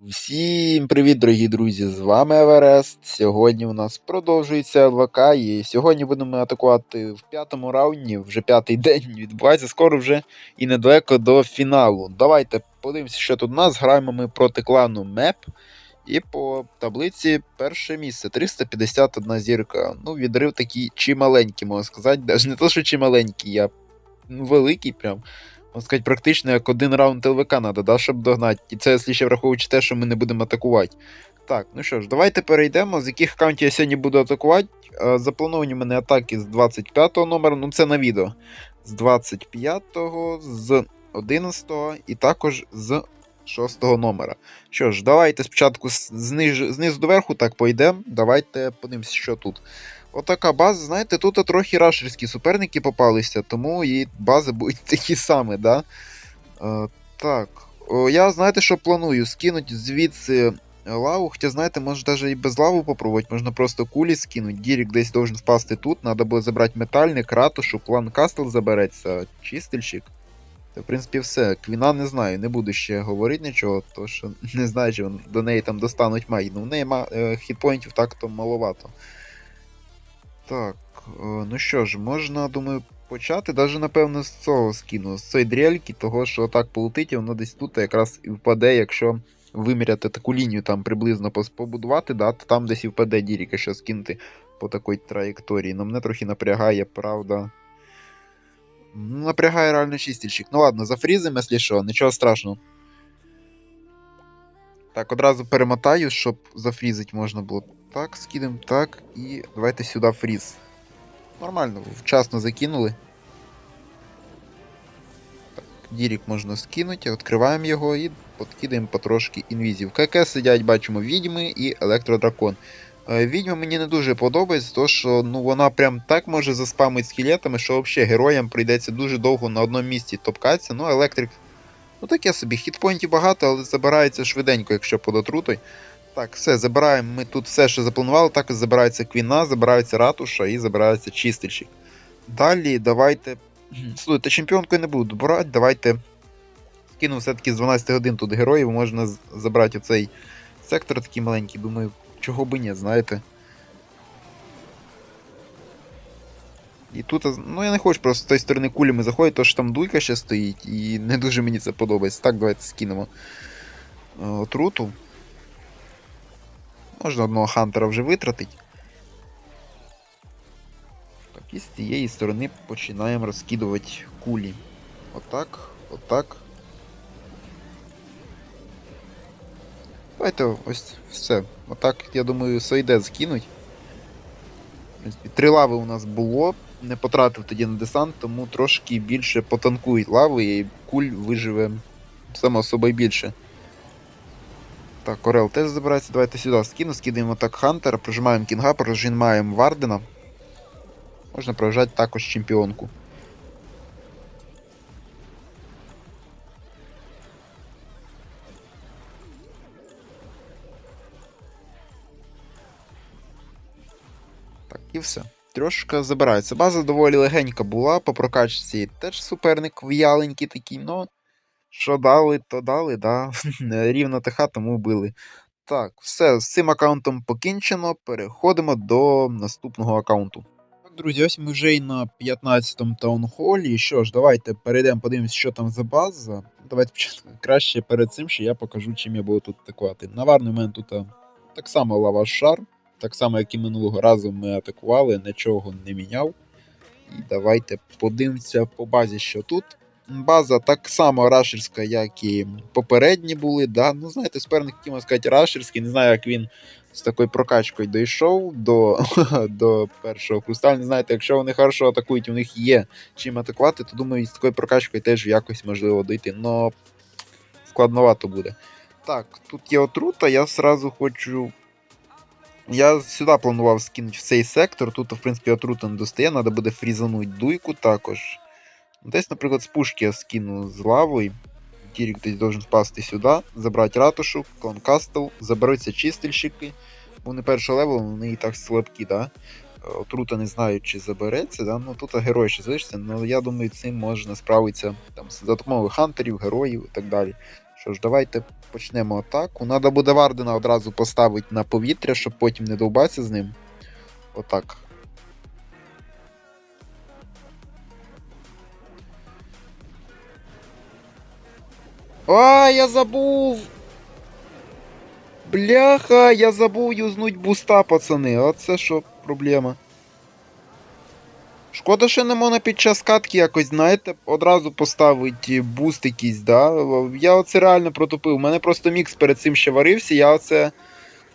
Всім привіт, дорогі друзі! З вами Еверест. Сьогодні у нас продовжується ЛВК, і сьогодні будемо атакувати в п'ятому раунді, вже п'ятий день відбувається, скоро вже і недалеко до фіналу. Давайте подивимося, що тут у нас. Граємо ми проти клану МЕП. І по таблиці перше місце 351 зірка. Ну, відрив такий чималенький, можна сказати. Навіть не то, що чималенький, ну, великий прям можна сказати, практично як один раунд ЛВК треба, да, щоб догнати. І це ще враховуючи те, що ми не будемо атакувати. Так, ну що ж, давайте перейдемо. З яких аккаунтів я сьогодні буду атакувати. Е, Заплановані у мене атаки з 25-го номера, ну це на відео. З 25-го, з 11-го і також з 6-го номера. Що ж, давайте спочатку зниж, знизу до верху так пойдемо. Давайте подивимося, що тут. Отака база, знаєте, тут трохи рашерські суперники попалися, тому і бази будуть такі самі, да? Е, так. О, я, знаєте, що планую? Скинути звідси лаву, хоча, знаєте, може навіть і без лаву попробувати, можна просто кулі скинути. Дірік десь должен впасти тут, треба буде забрати метальник, ратушу, клан Кастл забереться, чистильщик. Та, в принципі, все. Квіна не знаю, не буду ще говорити нічого, то що не знаю, чи до неї там достануть май. Ну, в неї е, хітпоінтів так-то маловато. Так, е, ну що ж, можна, думаю, почати. Даже, напевно, з цього скину, з цієї дрельки, того, що так полетить, і воно десь тут якраз і впаде, якщо виміряти таку лінію там приблизно побудувати, да, то там десь і впаде Дірік, якщо скинути по такій траєкторії. Ну, мене трохи напрягає, правда. Ну, напрягає реально чистильщик. Ну ладно, зафрізимо, якщо що, нічого страшного. Так, одразу перемотаю, щоб зафрізити можна було. Так, скидемо так, і давайте сюди фріз. Нормально, вчасно закинули. Так, Дірік можна скинути, відкриваємо його і подкидаємо потрошки інвізів. КК сидять, бачимо, відьми і електродракон. Е, Відьма мені не дуже подобається, тому що ну, вона прям так може заспамити скелетами, що взагалі героям прийдеться дуже довго на одному місці топкатися. Ну, електрик. Ну таке собі, хітпоінтів багато, але забирається швиденько, якщо под отрутою. Так, все, забираємо ми тут все, що запланували. Також забирається квіна, забирається ратуша і забирається чистильщик. Далі давайте. Слухайте, чемпіонку я не буду брати, давайте. Скину все-таки з 12 годин тут героїв, можна забрати оцей сектор такий маленький, думаю, чого би ні, знаєте. І тут, ну я не хочу просто з тої сторони кулями заходити, то що там дуйка ще стоїть, і не дуже мені це подобається. Так, давайте скинемо е, отруту. Можна одного хантера вже витратити. Так, і з цієї сторони починаємо розкидувати кулі. Отак, отак. Давайте ось все. Отак, я думаю, Сойде скинуть. В три лави у нас було. Не потратив тоді на десант, тому трошки більше потанкують лави і куль виживе само собою більше. Так, Орел теж забирається. Давайте сюди скину, скидаємо так Хантера, прожимаємо Кінга, прожимаємо Вардена. Можна прожати також чемпіонку. Так, і все. Трошки забирається. База доволі легенька була, по прокачці теж суперник в'яленький такий, ну. Що дали, то дали, да. Рівно ТХ, тому вбили. Так, все, з цим аккаунтом покінчено. Переходимо до наступного аккаунту. Так, друзі, ось ми вже і на 15-му таунхолі. Що ж, давайте перейдемо, подивимось, що там за база. Давайте краще перед цим, що я покажу, чим я буду тут атакувати. Наварний у мене тут так само лава шар, так само, як і минулого разу ми атакували, нічого не міняв. І давайте подивимося по базі, що тут. База так само рашерська, як і попередні були. Да? Ну, знаєте, суперник хотів сказати рашерський. Не знаю, як він з такою прокачкою дійшов до, до першого хрусталю. Не знаєте, якщо вони хорошо атакують, у них є чим атакувати, то думаю, з такою прокачкою теж якось можливо дойти. Но складновато буде. Так, тут є отрута, я сразу хочу. Я сюди планував скинути в цей сектор. Тут, в принципі, отрута не достає, треба буде фрізанути дуйку також. Десь, наприклад, з пушки я скину з лавою. Тірік десь должен впасти сюди, забрати ратушу, клан Кастл, заберуться чистильщики. Вони першого левелу, вони і так слабкі, да? Е, Отрута не знаю, чи забереться, да? ну тут герой ще залишиться, але я думаю, цим можна справитися там, за допомогою хантерів, героїв і так далі. Що ж, давайте почнемо атаку. Надо буде Вардена одразу поставити на повітря, щоб потім не довбатися з ним. Отак. А, я забув! Бляха, я забув юзнуть буста, пацани. Оце що проблема. Шкода, що не можна під час катки якось, знаєте, одразу поставити буст якийсь, да? Я оце реально протупив. У мене просто мікс перед цим ще варився, я оце.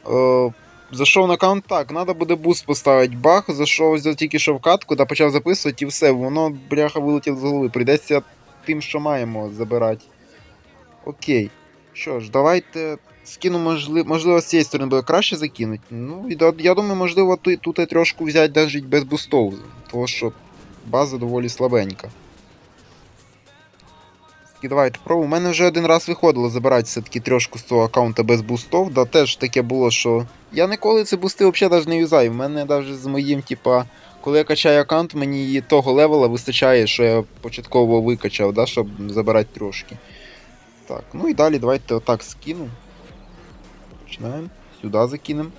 Е, зайшов на аккаунт так, треба буде буст поставити. Бах, зайшов тільки що в катку та почав записувати і все, воно, бляха, вилетіло з голови. Прийдеться тим, що маємо, забирати. Окей. Що ж, давайте скину, можливо, можливо, з цієї сторони буде краще закинути. Ну, і я думаю, можливо, тут, тут і трошку взяти навіть без бустов, тому що база доволі слабенька. І давайте пробуємо. У мене вже один раз виходило забирати все-таки трьошку з цього аккаунта без бустов. Да, теж таке було, що я ніколи ці бусти взагалі навіть не юзаю. У мене навіть з моїм, типа, коли я качаю аккаунт, мені того левела вистачає, що я початково викачав, да, щоб забирати трошки. Так, ну і далі давайте отак скину. Починаємо. Сюди закинемо.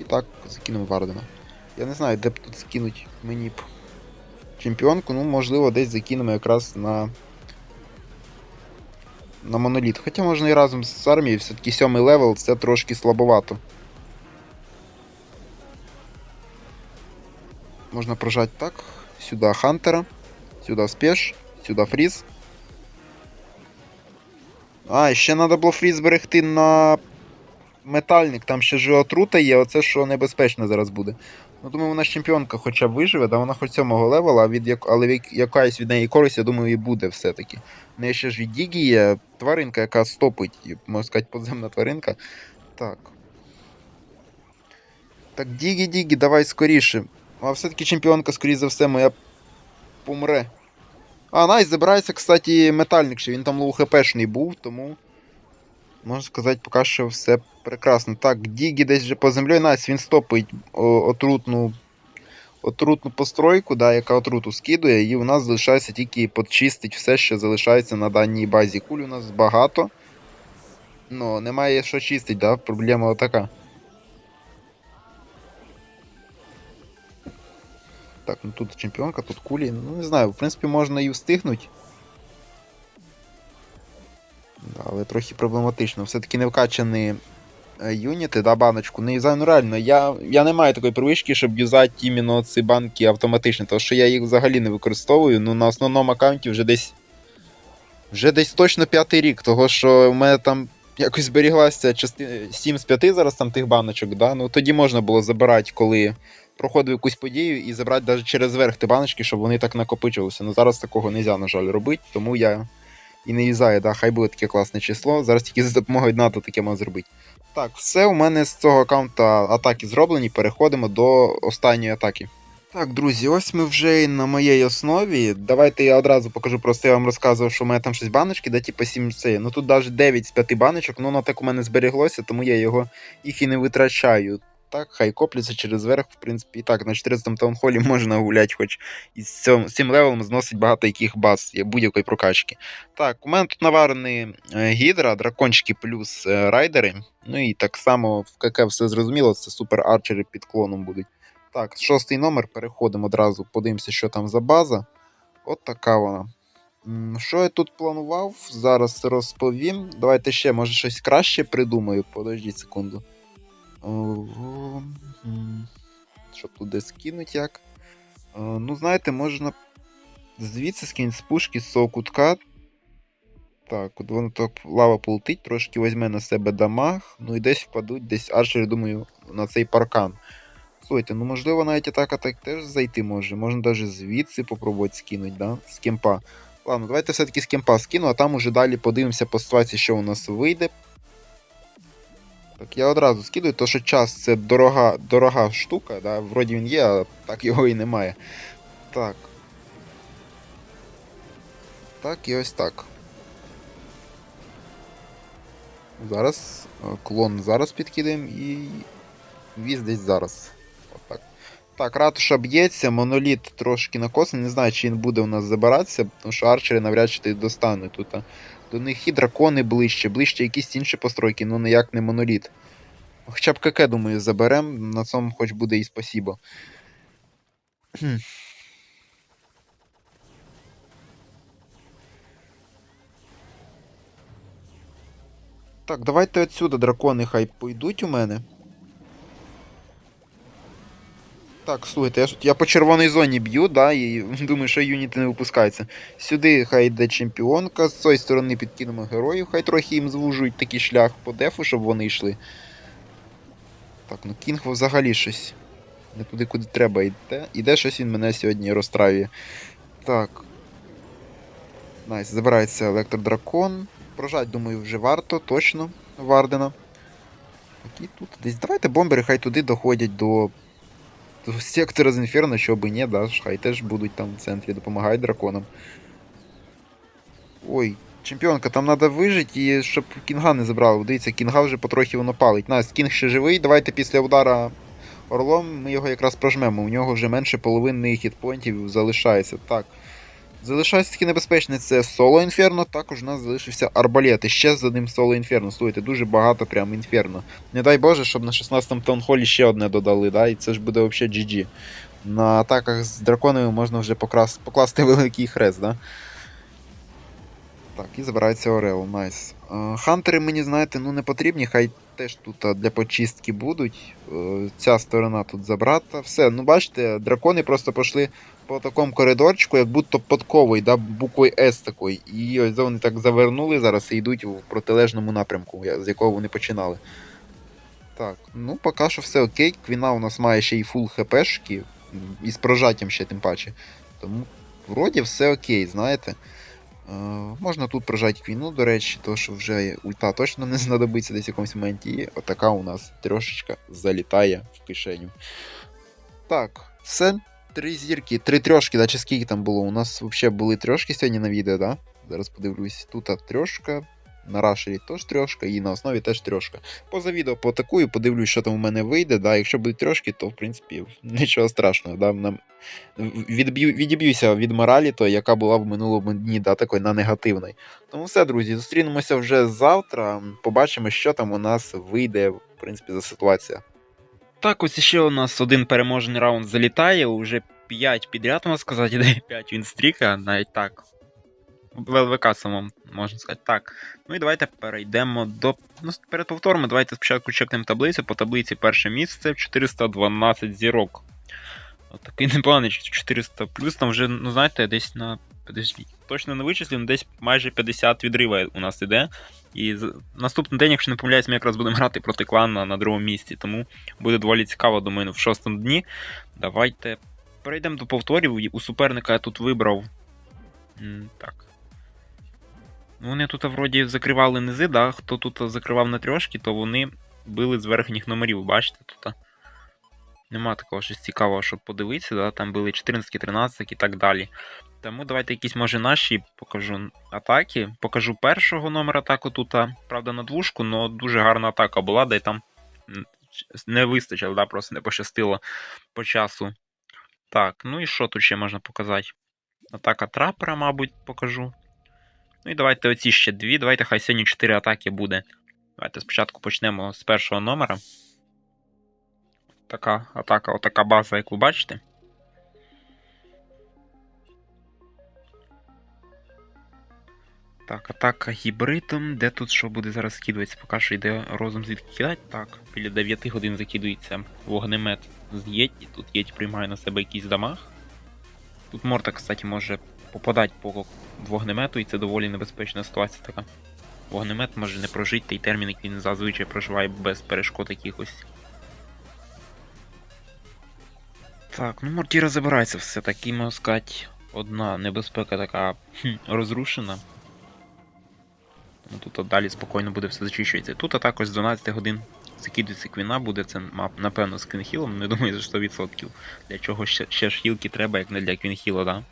І так, закинемо Вардена. Я не знаю, де б тут скинуть мені б чемпіонку, ну, можливо, десь закинемо якраз на. На моноліт. Хоча можна і разом з армією, все-таки сьомий левел це трошки слабовато. Можна прожати так. Сюди Хантера, сюди спеш, сюди фріз. А, ще треба було фріз зберегти на метальник, там ще ж отрута є, оце що небезпечно зараз буде. Ну, думаю, вона ж чемпіонка хоча б виживе, да вона хоч сьомого левела, від як... але від... якась від неї користь, я думаю, і буде все-таки. В неї ще ж від Дігі є тваринка, яка стопить, можна сказати, подземна тваринка. Так. Так, Дігі, Дігі, давай скоріше. А все-таки чемпіонка, скоріше за все, моя помре. А, найс, забирається, кстати, метальник, ще він там лоу хпшний був, тому. Можна сказати, поки що все прекрасно. Так, Дігі десь вже по землі. Найс, він стопить отрутну, отрутну постройку, да, яка отруту скидує, і у нас залишається тільки почистити все, що залишається на даній базі. Куль у нас багато. Ну, немає що чистити, да? Проблема отака. Так, ну тут чемпіонка, тут кулі. Ну не знаю, в принципі, можна і встигнути. Да, але трохи проблематично. Все-таки не вкачані е, юніти, да, баночку. Не юзаю, ну реально, я, я не маю такої привички, щоб юзати іменно ці банки автоматично, тому що я їх взагалі не використовую. Ну на основному аккаунті вже десь. Вже десь точно п'ятий рік, того що в мене там якось зберіглася частина 7 з 5 зараз там тих баночок, да? ну тоді можна було забирати, коли проходив якусь подію і забрати навіть через верх ті баночки, щоб вони так накопичувалися. Ну зараз такого не можна, на жаль, робити, тому я і не юзаю, да, хай буде таке класне число. Зараз тільки за допомогою НАТО таке можна зробити. Так, все у мене з цього аккаунта атаки зроблені. Переходимо до останньої атаки. Так, друзі, ось ми вже і на моїй основі. Давайте я одразу покажу, просто я вам розказував, що у мене там щось баночки, да, типу 7 це. Ну тут навіть 9 з 5 баночок, ну воно так у мене зберіглося, тому я його їх і не витрачаю. Так, хай копляться через верх, в принципі, і так, на 14 таунхолі можна гуляти, хоч із цим, з цим левелом зносить багато яких баз, будь-якої прокачки. Так, у мене тут наварений е, гідра, дракончики плюс е, райдери. Ну і так само КК все зрозуміло, це супер арчери під клоном будуть. Так, шостий номер, переходимо одразу, подивимося, що там за база. От така вона. Що я тут планував? Зараз розповім. Давайте ще, може, щось краще придумаю. Подождіть секунду. Ого, Щоб туди скинуть як. Е, Ну, знаєте, можна звідси скинути з пушки з цього кутка. Так, от воно так лава полетить, трошки візьме на себе дамаг, ну і десь впадуть, десь арчери, думаю, на цей паркан. Слухайте, ну можливо навіть атака так теж зайти може. Можна навіть звідси попробувати скинути, да? З кемпа. Ладно, давайте все-таки з кемпа скину, а там уже далі подивимося по ситуації, що у нас вийде. Так, я одразу скидую, то що час це дорога дорога штука, да? вроді він є, а так його і немає. Так. Так і ось так. Зараз е, клон зараз підкидаємо і віз десь зараз. Так, ратуша б'ється, моноліт трошки накосний, не знаю, чи він буде у нас забиратися, тому що арчери навряд чи достане тут. До них і дракони ближче, ближче якісь інші постройки, ну ніяк не моноліт. Хоча б КК, думаю, заберем, на цьому хоч буде і спасібо. Так, давайте отсюда дракони хай пойдуть у мене. Так, слухайте, я, я по червоній зоні б'ю, да, і думаю, що юніти не випускаються. Сюди хай йде чемпіонка, з цієї сторони підкинемо героїв, хай трохи їм звужують такий шлях по дефу, щоб вони йшли. Так, ну Кінг взагалі щось. Не туди, куди треба йде. Іде щось він мене сьогодні розстраює. Так. Найс, забирається електродракон. Прожать, думаю, вже варто, точно, Вардена. Які тут десь. Давайте бомбери хай туди доходять до. Сектора з інферно, що би ні, да, хай теж будуть там в центрі, допомагають драконам. Ой, чемпіонка, там треба вижити і щоб кінга не забрали. Дивіться, кінга вже потрохи воно палить. Настя, кінг ще живий. Давайте після удара орлом ми його якраз прожмемо. У нього вже менше половини хітпоінтів залишається. Так. Залишається таки небезпечне це соло інферно, також у нас залишився арбалет. І ще за ним соло інферно. Слухайте, дуже багато прям інферно. Не дай Боже, щоб на 16-му таунхолі ще одне додали, да? і це ж буде взагалі GG. На атаках з драконами можна вже покрас... покласти великий хрест, да? Так, і забирається Орел, найс. Е, Хантери мені, знаєте, ну не потрібні, хай теж тут для почистки будуть. Е, Ця сторона тут забрата. Все, ну бачите, дракони просто пішли по такому коридорчику, як будто подковий, да, буквою S такої. І ось вони так завернули зараз і йдуть в протилежному напрямку, з якого вони починали. Так, ну поки що все окей. Квіна у нас має ще й фул хпшки, і з прожаттям ще тим паче. Тому вроді все окей, знаєте. Е, можна тут прожати квіну, до речі, то що вже ульта точно не знадобиться десь в якомусь моменті. І отака у нас трошечка залітає в кишеню. Так, все. Три зірки, три трьошки, да, чи скільки там було? У нас взагалі були трьошки сьогодні на відео, да? Зараз подивлюсь. Тут трьошка, на рашері теж трьошка, і на основі теж трьошка. Поза відео потакую, подивлюсь, що там у мене вийде. Да? Якщо будуть трьошки, то в принципі нічого страшного. Да? Нам... Відб'ю... Відіб'юся від моралі, то, яка була в минулому дні, да, такої на негативної. Тому все, друзі, зустрінемося вже завтра. Побачимо, що там у нас вийде, в принципі, за ситуація. Так, ось ще у нас один переможний раунд залітає, уже 5 підряд, можна сказати, де 5 він стріка, навіть так. В ЛВК самому, можна сказати. Так. Ну і давайте перейдемо до. Ну, перед повтором, давайте спочатку чекнемо таблицю. По таблиці перше місце 412 зірок. От такий непоганий 400 плюс, там вже, ну знаєте, десь на. Подождіть, точно не вичислено, десь майже 50 відрива у нас іде. І наступний день, якщо не помиляюсь, ми якраз будемо грати проти клана на другому місці. Тому буде доволі цікаво, думаю, в шостому дні. Давайте перейдемо до повторів. У суперника я тут вибрав. Так. Ну, Вони тут вроді закривали низи, да? хто тут закривав на трьошки, то вони били з верхніх номерів, бачите тут. Нема такого щось цікавого, щоб подивитися, да? там були 14, 13 і так далі. Тому давайте якісь, може, наші покажу атаки. Покажу першого номера атаку тут, правда, на двушку, але дуже гарна атака була, де там не вистачило, да? просто не пощастило по часу. Так, ну і що тут ще можна показати? Атака трапера, мабуть, покажу. Ну і давайте оці ще дві. Давайте хай сьогодні 4 атаки буде. Давайте спочатку почнемо з першого номера. Така атака, отака база, як ви бачите. Так, атака гібридом. Де тут що буде зараз скидуватися? Поки що йде розум звідки кидати. Так, біля 9 годин закидується вогнемет з Єті. Тут Єті приймає на себе якийсь дамаг. Тут Морта, кстати, може попадати по вогнемету, і це доволі небезпечна ситуація така. Вогнемет може не прожити той термін, який він зазвичай проживає без перешкод якихось. Так, ну Мортіра забирається все таки, можна сказати, одна небезпека така хм, розрушена. Ну, тут далі спокійно буде все зачищується. Тут а також з 12 годин закидується квіна, буде це напевно, з квінхілом, не думаю, за 100%. Для чого ще, ще ж хілки треба, як не для квінхіла, да?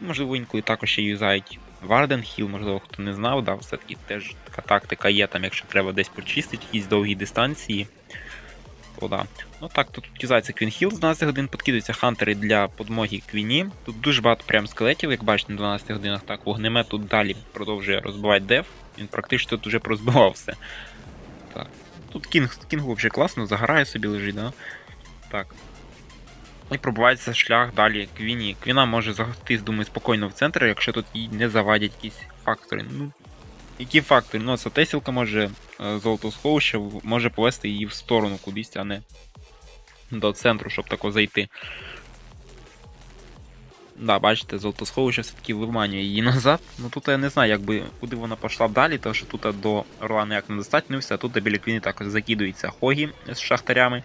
Можливо, інколи також ще юзають Варден Хіл, можливо, хто не знав, да, все-таки теж така тактика є, там, якщо треба десь почистити якісь довгі дистанції. То да. Ну так, тут кізається Квін Хіл з 12 годин, підкидаються хантери для подмоги Квіні. Тут дуже багато прям скелетів, як бачите, на 12 годинах. Так, вогнемет тут далі продовжує розбивати деф. Він практично тут вже порозбивав все. Так. Тут Кінг, Кінг взагалі класно, загорає собі лежить, да? Так. І пробувається шлях далі Квіні. Квіна може загостись, думаю, спокійно в центр, якщо тут їй не завадять якісь фактори. Ну, які фактори? Ну, це Тесілка може е, золотосховище може повести її в сторону кудись, а не до центру, щоб тако зайти. Да, бачите, золотосховище все-таки виманює її назад. Ну тут я не знаю, якби куди вона пішла далі, тому що тут до Орла ніяк не достатньо, ну, все, тут біля Квіни також закидується Хогі з шахтарями.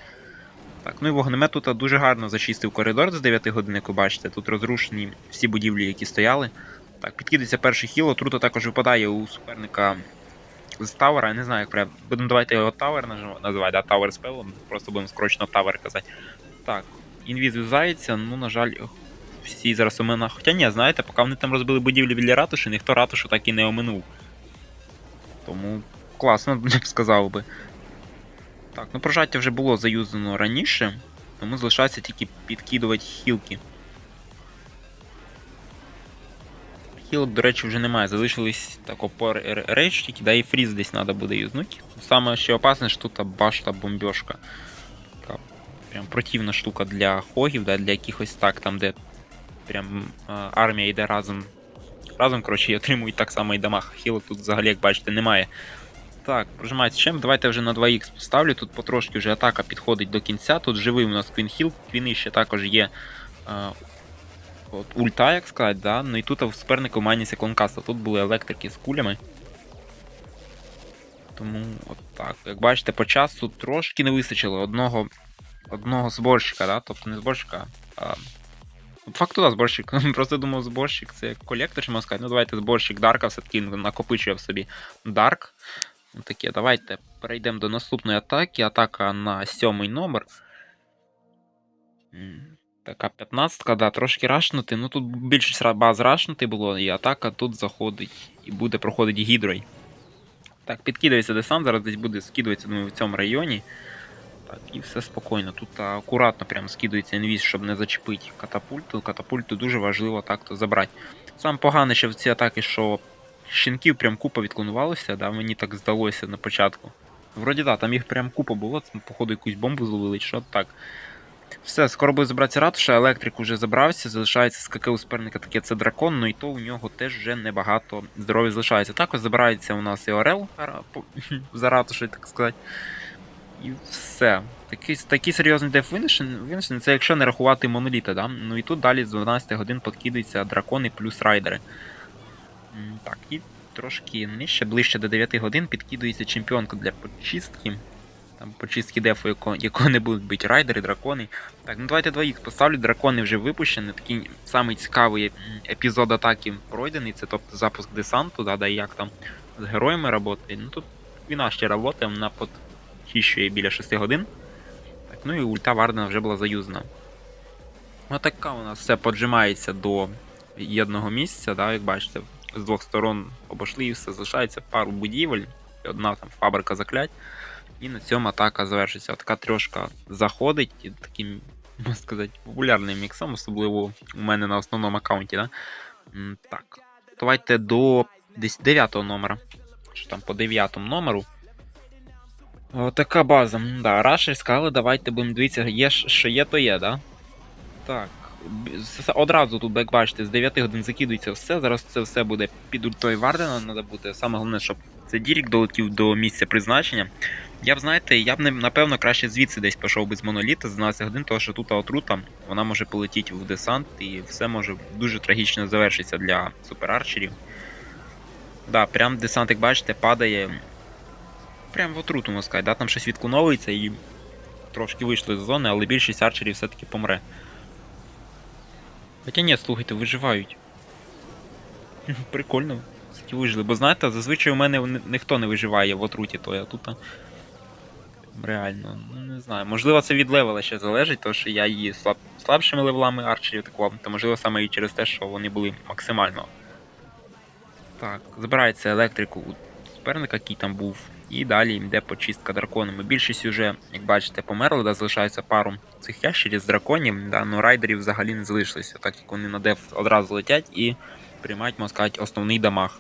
Так, ну і вогнемет тут дуже гарно зачистив коридор з 9 годин, як ви бачите. Тут розрушені всі будівлі, які стояли. Так, підкидається перший хіл, отрута також випадає у суперника з Тавера. Я не знаю, як прям. Будемо давайте його Тавер називати, да, Тавер спелом. Просто будемо скорочено Тавер казати. Так, інвіз в'язається, ну, на жаль, всі зараз омина. Хоча ні, знаєте, поки вони там розбили будівлі біля ратуші, ніхто ратушу так і не оминув. Тому класно, я б сказав би. Так, ну прожаття вже було заюзано раніше, тому залишається тільки підкидувати хілки. Хілок, до речі, вже немає. Залишились тако по рейдж, тільки да і фріз десь треба буде юзнути. Саме ще опасне, що тут башта бомбьошка. Така прям противна штука для хогів, да, для якихось так, там, де прям армія йде разом. Разом, коротше, і отримують так само і дамаг. Хілок тут взагалі, як бачите, немає. Так, прожимається чем. Давайте вже на 2х поставлю. Тут потрошки вже атака підходить до кінця. Тут живий у нас Квін Хіл. Квіни ще також є. От, ульта, як сказати, да? Ну і тут в супернику Маніся Клонкаста. Тут були електрики з кулями. Тому от так. Як бачите, по часу трошки не вистачило одного одного зборщика, да? тобто не зборщика, а. Факту, да, зборщик. Просто думав, зборщик це колектор, чи можна сказати. Ну давайте зборщик Дарка все-таки накопичує в собі Дарк. Таке, давайте перейдемо до наступної атаки. Атака на сьомий номер. Така 15-ка, да, трошки рашнути. Ну тут більшість баз рашнути було, і атака тут заходить і буде проходити гідрой. Так, підкидається десант, зараз десь буде скидуватися, думаю, в цьому районі. Так, і все спокійно. Тут акуратно прям скидується інвіз, щоб не зачепити катапульту. Катапульту дуже важливо так-то забрати. Сам погане ще в ці атаки, що щенків прям купа відклонувалося, да, мені так здалося на початку. Вроді да, там їх прям купа було, походу якусь бомбу зловили, що так. Все, скоро буде забратися ратуша, електрик уже забрався, залишається скаки у суперника таке це дракон, ну і то у нього теж вже небагато здоров'я залишається. Також забирається у нас і Орел за ратушею, так сказати. І все. Такий, такий серйозний деф винесений, це якщо не рахувати моноліта, да? Ну і тут далі з 12 годин подкидаються дракони плюс райдери. Так, і трошки нижче, ближче до 9 годин підкидується чемпіонка для почистки. Там почистки дефу, яко, якого не будуть бити райдери, дракони. Так, ну давайте 2х поставлю, дракони вже випущені. Такий самий цікавий епізод атаки пройдений, це тобто запуск десанту, да, да, як там з героями працює. Ну тут війна ще працює, вона підхищує біля 6 годин. Так, ну і ульта Вардена вже була заюзана. Отака у нас все поджимається до єдного місця, да, як бачите, з двох сторон обійшли і все, залишається пару будівель, одна там фабрика заклять. І на цьому атака завершиться. Така трьошка заходить таким, можна сказати, популярним міксом, особливо у мене на основному аккаунті. Да? Так. Давайте до десь 9 номера. Що там по 9 номеру. О, така база. Да, рашерська, але давайте будемо дивитися, є, що є, то є, да? Так. Одразу тут, як бачите, з 9 годин закидується все. Зараз це все буде під ультою Вардена. Треба буде. Саме головне, щоб це Дірік долетів до місця призначення. Я б, знаєте, я б напевно краще звідси десь пішов би з моноліта з 12 годин, тому що тут отрута, вона може полетіти в десант і все може дуже трагічно завершитися для суперарчерів. Да, прям десант, як бачите, падає. Прям в отруту, можна сказати, да? там щось відклоновується і трошки вийшли з зони, але більшість арчерів все-таки помре. Хоча ні, слухайте, виживають. Прикольно. Все-таки вижили. Бо знаєте, зазвичай у мене ніхто не виживає в отруті, то я тут. Реально, ну не знаю. Можливо, це від левела ще залежить, тому що я її слаб... слабшими левелами арчерів атакував, та можливо саме і через те, що вони були максимально. Так, забирається електрику у суперника, який там був. І далі йде почистка драконами. Більшість вже, як бачите, померли, да, залишається пару цих ящерів з драконів, да, ну райдерів взагалі не залишилося, так як вони на деф одразу летять і приймають, можна сказати, основний дамаг.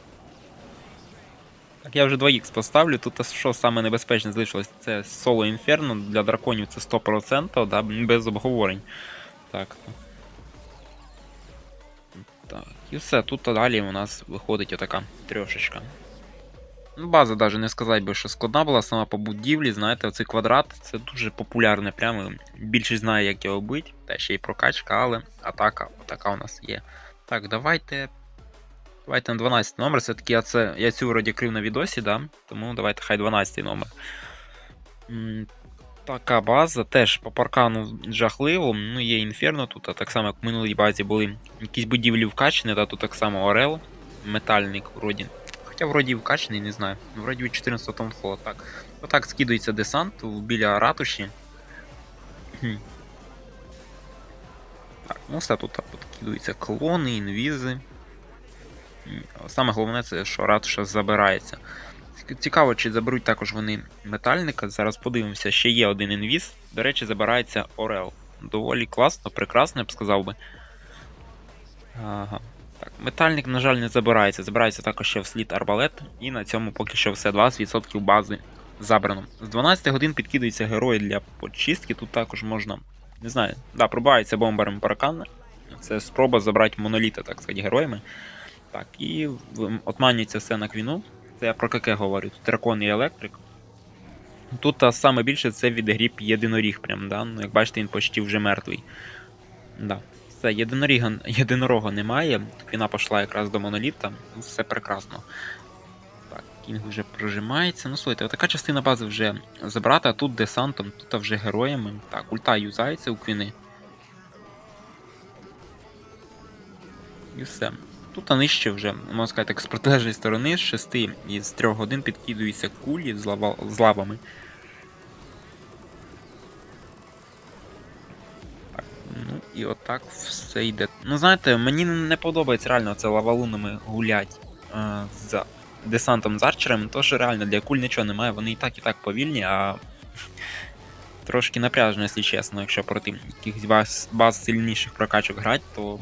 Так, я вже 2х поставлю. Тут що саме небезпечне залишилось, це соло інферно для драконів це 100%, да, без обговорень. Так. Так, і все, тут далі у нас виходить отака трьошечка. Ну, База навіть не сказати би, що складна була сама по будівлі, знаєте, оцей квадрат це дуже популярне, прямо більшість знає, як його бити, та ще й прокачка, але атака отака у нас є. Так, давайте. Давайте на 12 номер. Все-таки я це. Я цю вроді крив на відосі, да? Тому давайте хай 12 номер. Така база теж по паркану жахливо. Ну, є інферно тут, а так само, як в минулій базі були якісь будівлі вкачені, да, тут так само Орел, метальник вроді. Хоча вроді і вкачаний, не знаю. Вроді від 14 том флот. Так. Отак скидується десант біля ратуші. Так, ну все тут так кидаються клони, інвізи. Саме головне це, що ратуша забирається. Цікаво, чи заберуть також вони метальника. Зараз подивимося, ще є один інвіз. До речі, забирається Орел. Доволі класно, прекрасно, я б сказав би. Ага. Так, метальник, на жаль, не забирається. Забирається також ще в слід арбалет. І на цьому поки що все 20% бази забрано. З 12 годин підкидаються герої для почистки. Тут також можна. Не знаю, да, пробивається бомбером паркана. Це спроба забрати моноліта, так сказати, героями. Так, і отманюється все на квіну. Це я про яке говорю? Тут дракон і електрик. Тут а, саме більше це відгріб єдиноріг, прям, да? Ну, як бачите, він почти вже мертвий. Да. Все, єдиноріга, єдинорога немає. Квіна пішла якраз до моноліта. Все прекрасно. Так, кінг вже прожимається. Ну, слухайте, така частина бази вже забрата, а тут десантом, тут вже героями. Так, ульта юзається у квіни. І все. Тут а нижче вже, можна сказати, так, з протилежної сторони, з 6 із 3 годин підкидуються кулі з, лава, з лавами. Так, ну і отак все йде. Ну знаєте, мені не подобається реально це лавалунами гулять е, з десантом з арчерами, то що реально для куль нічого немає, вони і так і так повільні, а трошки напряжно, якщо чесно, якщо проти якихось баз сильніших прокачок грати, то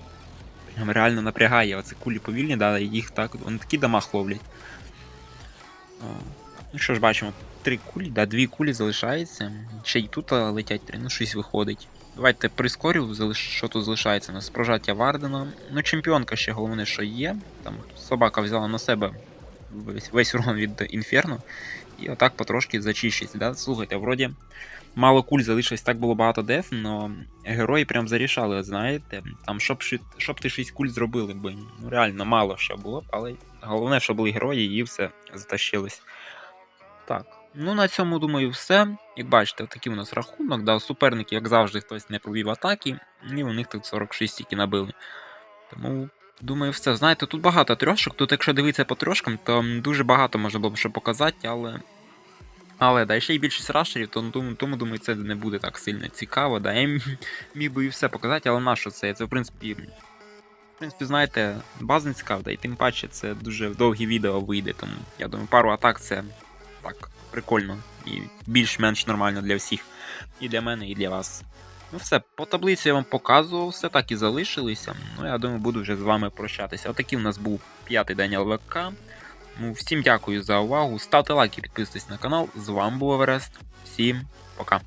Прям реально напрягає. Оце кулі повільні, да, їх так. Вони такі дамаг ловлять. Ну що ж, бачимо, три кулі, да, дві кулі залишається. Ще й тут летять три, ну щось виходить. Давайте прискорю, що тут залишається у нас. Прожаття Вардена. Ну, чемпіонка ще головне, що є. Там собака взяла на себе весь, урон від інферно. І отак потрошки зачищить. Да? Слухайте, вроді мало куль залишилось, так було багато деф, но герої прям зарішали, знаєте. Там, щоб, щоб ти 6 куль зробили би. Ну реально мало що було але головне, що були герої, і все затащилось. Так. Ну, на цьому, думаю, все. Як бачите, такий у нас рахунок. Да, суперники, як завжди, хтось не провів атаки, і у них тут 46 тільки набили. Тому, думаю, все. Знаєте, тут багато трьошок. Тут, якщо дивитися по трьошкам, то дуже багато можна було б що показати, але. Але да, ще й більшість рашерів, то тому, тому думаю, це не буде так сильно цікаво. Да. Я міг би і все показати, але на що це? Це, в принципі, в принципі, знаєте, баз не цікав, да, і тим паче це дуже довгі відео вийде. Тому я думаю, пару атак це так прикольно і більш-менш нормально для всіх. І для мене, і для вас. Ну все, по таблиці я вам показував, все так і залишилися. Ну, я думаю, буду вже з вами прощатися. Отакий у нас був п'ятий день ЛВК. Ну, всім дякую за увагу. Ставте лайки, підписуйтесь на канал. З вами був Еверест. Всім пока.